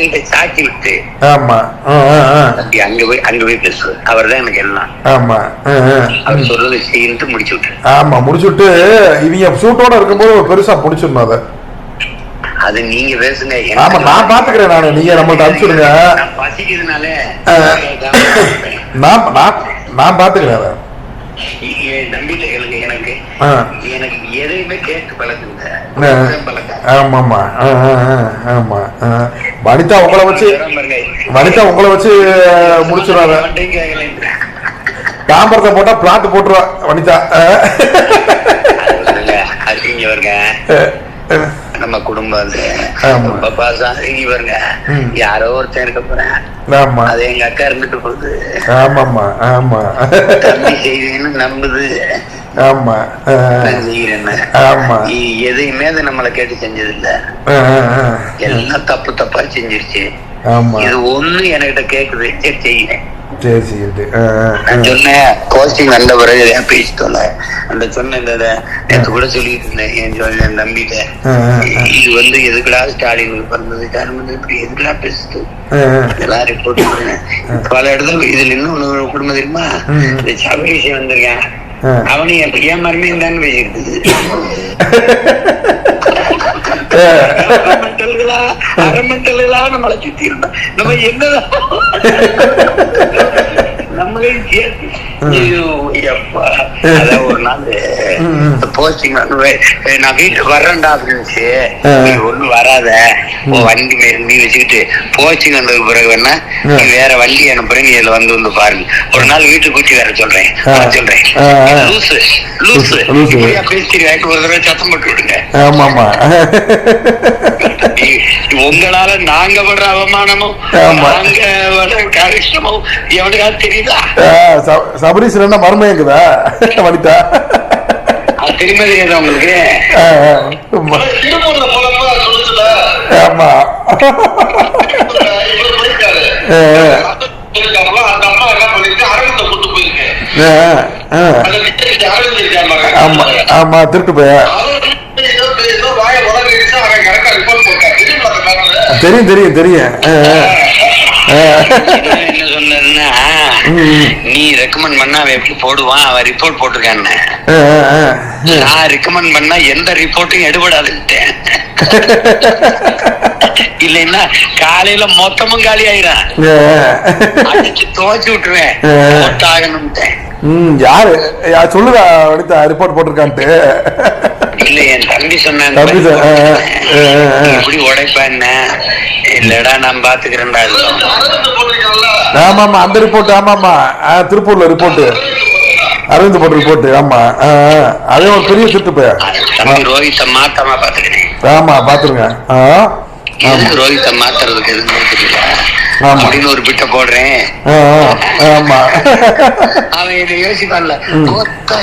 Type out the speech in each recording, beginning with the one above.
கிட்ட சாட்சி விட்டு ஆமா அங்க போய் அங்க போய் பேசு அவர் தான் எனக்கு எல்லாம். ஆமா. அவர் சொல்றது செய்யிட்டு முடிச்சு விட்டு. ஆமா முடிச்சுட்டு இவங்க சூட்டோட இருக்கும்போது ஒரு பெருசா முடிச்சிடணும் அதை. அது நீங்க பேசுங்க. ஆமா நான் பாத்துக்கிறேன் நானு. நீங்க நம்மள்ட்ட அனுப்பிச்சுடுங்க நான் நான் நான் பாத்துக்கிறேன் கேளுங்க எனக்கு. எனக்கு எதையுமே கேட்டு. பழக்கம். ஆமாமா ஆ, ஆ, ஆ, ஆமா. ஆ. வனிதா உங்களை வச்சு வனிதா உங்களை வச்சு முடிச்சிடுவாங்க தாம்பரத்தை போட்டா பிளாட் போட்டுருவா வனிதா. நம்ம குடும்பம் அது. ஆமா. ரொம்ப பாசம் இங்க வருங்க ம். யாரோ ஒருத்தன் இருக்க போறேன். ஆமா. அது எங்க அக்கா இருந்துட்டு போகுது. ஆமாமா ஆமா. தம்பி செய்வேன்னு நம்புது. ஆமா ஆமா. எதையுமே அது நம்மளை கேட்டு செஞ்சது இல்ல. எல்லாம் தப்பு தப்பா செஞ்சிருச்சு. ஆமா. இது ஒண்ணு என்கிட்ட கேக்குது. சரி செய்யறேன் சரி சரி நான். சொன்னேன் கோச்சிங் வந்த பிறகு ஏன் பேசிட்டோம்ல அந்த சொன்ன இந்த நேத்து கூட சொல்லிட்டு இருந்தேன் என் சொல்ல என் ஆ. இது வந்து எதுக்குடா ஸ்டாலினுக்கு பிறந்தது ஸ்டாலின் வந்து இப்படி எதுக்குடா பேசுது. இதெல்லாம் ரிப்போர்ட் பல இடத்துல இதுல இன்னும் குடும்பம் தெரியுமா. இந்த சபரிஷி வந்திருக்கேன் எப்ப ஏன் மருமையும் தான் பேசிட்டு. அரமண்டல்களா அரமண்டல்களா நம்மளை சுத்தி இருந்தா நம்ம என்னதான் நம்மளே சேர்த்து ஐயோ, அதான் ஒரு நாள் போஸ்டிங் நான் வீட்டுக்கு வர்றேன்டா அப்படின்னுச்சு ஆ. நீ ஒண்ணும் வராத. வண்டி மேல நீ வச்சுக்கிட்டு போஸ்டிங் வந்ததுக்கு பிறகு வேணா நீ வேற வண்டி அனுப்புறேன் நீ இதுல வந்து வந்து பாருங்க ஒரு நாள் வீட்டுக்கு கூட்டி வர சொல்றேன் சொல்றேன். லூசு லூசு. பேசிட்டு ஒரு தடவை சத்தம் போட்டு விடுங்க. ஆமாமா இ- உங்களால நாங்க படுற அவமானமும் ஆமா. நாங்க கரிஷ்டமும் எவனுக்காவது தெரியுதா? ஆ, ச- சபரீஷ் என்ன மருமையங்குதா வனிதா? தெரியாதா உங்களுக்கு. ஆமா. ஆமா. திருட்டு போய. தெரியுமா தெரியும் தெரியும் என்ன ம். நீ ரெக்கமெண்ட் பண்ணா அவன் எப்படி போடுவான்? அவன் ரிப்போர்ட் போட்டிருக்கான்னு. நான் ரெக்கமெண்ட் பண்ணா எந்த ரிப்போர்ட்டும் எடுபடாதுன்ட்டேன். இல்லைன்னா காலையில மொத்தமும் காலி ஆயிரும். ஆ. அடிச்சு துவைச்சு விட்டுருவேன். ஆ. போட்டாகணும்ட்டேன். ம் யாரு? சொல்லுடா வனிதா ரிப்போர்ட் போட்டிருக்கான்ட்டு. இல்ல என் தம்பி சொன்னாங்க எப்படி உடைப்ப என்ன இல்லடா நான் பாத்துக்கிறேன்டா அது அரவிந்த் போட்டிருக்கான்ல ஆமா ஆமா அந்த ரிப்போர்ட் ஆமா ஆமா ஆ, திருப்பூர்ல ரிப்போர்ட் அரவிந்த் போட்ட ரிப்போர்ட் ஆமா. அதே ஒரு பெரிய திருட்டு போய ரோஹித்த மாத்தாம பாத்துக்கிறேன் ஆமா பாத்துருங்க ரோஹித்த மாத்துறதுக்கு. அப்படின்னு ஒரு பிட்ட போடுறேன். ஆமா அவன் இதை யோசிப்பான்ல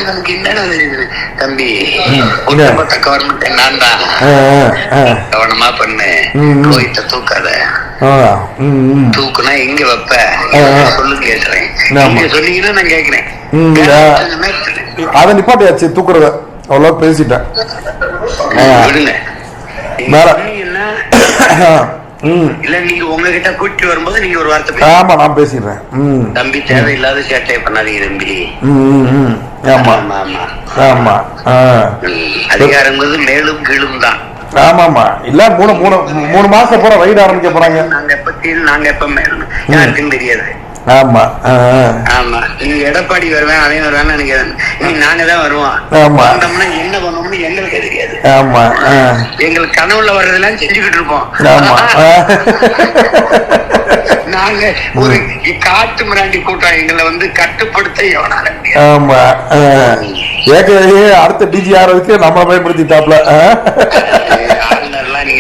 இவனுக்கு தெரியுது தம்பி. ஒட்டுமொத்த கவர்மெண்ட் நான் தான். கவனமா பண்ணு. ரோஹித்த தூக்காத. தூக்குனா எங்க வைப்ப. சொல்லு கேக்குறேன். நீங்க சொன்னீங்கன்னா நான் கேக்குறேன். அதை நிப்பாட்டியாச்சு தூக்குறத. அவ்வளோ பேசிட்டேன். வேற. இல்ல நீங்க உங்ககிட்ட கூட்டி வரும்போது நீங்க ஒரு வார்த்தை. ஆமா நான் பேசிடுறேன். தம்பி தேவையில்லாத சேட்டை பண்ணாதீங்க தம்பி. ஆமா. ஆமா ஆமா. ஆமா. ஆ. ம். அதிகாரங்கிறது மேலும் கீழும் தான் ஆமாமா இல்ல மூணு மூணு மூணு மாசம் பூரா ரைடு ஆரம்பிக்க போறாங்க நாங்க கீழ் நாங்க எப்ப யாருக்கும் தெரியாது ஆமா. ஆமா நீங்க எடப்பாடி வருவேன் அவன் வருவான்னு எனக்கு நீ நாங்க தான் வருவோம் ஆமா. வந்தோம்னா என்ன பண்ணுவோம்னு எங்களுக்கே தெரியாது ஆமா. எங்களுக்கு கனவுல வர்றதெல்லாம் செஞ்சுக்கிட்டு இருப்போம் ஆமா. நாங்க ஒரு காட்டு மிராண்டி கூட்டம் எங்களை வந்து கட்டுப்படுத்த எவனால ஆமா. ஏற்கனவே அடுத்த டிஜி ஆறதுக்கு நம்மளை பயன்படுத்திட்டாப்ல ஆ?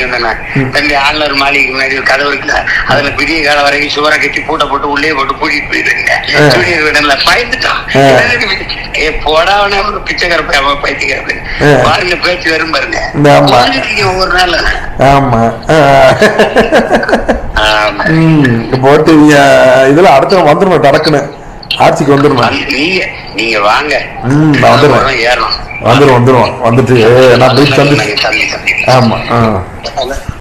வந்தா தம்பி ஆளுநர் மாளிகைக்கு முன்னாடி ஒரு கதவு இருக்குல்ல அதுல விடிய காலம் வரைக்கும் சுவரை கட்டி பூட்டை போட்டு உள்ளே போட்டு பூட்டிட்டு போயிருங்க ஆ. ஜூனியர். ஏ போடாவனே ஒரு பிச்சைக்கார. பாருங்க பேச்சு வரும் பாருங்க. ஆமா. ஒவ்வொரு நாள் ஆமா. ஆமா. போட்டு இதுல அடுத்த வந்துடணும் டடக்குன்னு? ஆட்சிக்கு வந்துடணும் வந்து நீங்க நீங்க வாங்க. ஏறணும். வந்துடும் வந்துடும் வந்துட்டு நான் போய் சந்திச்சு. தம்பி 好了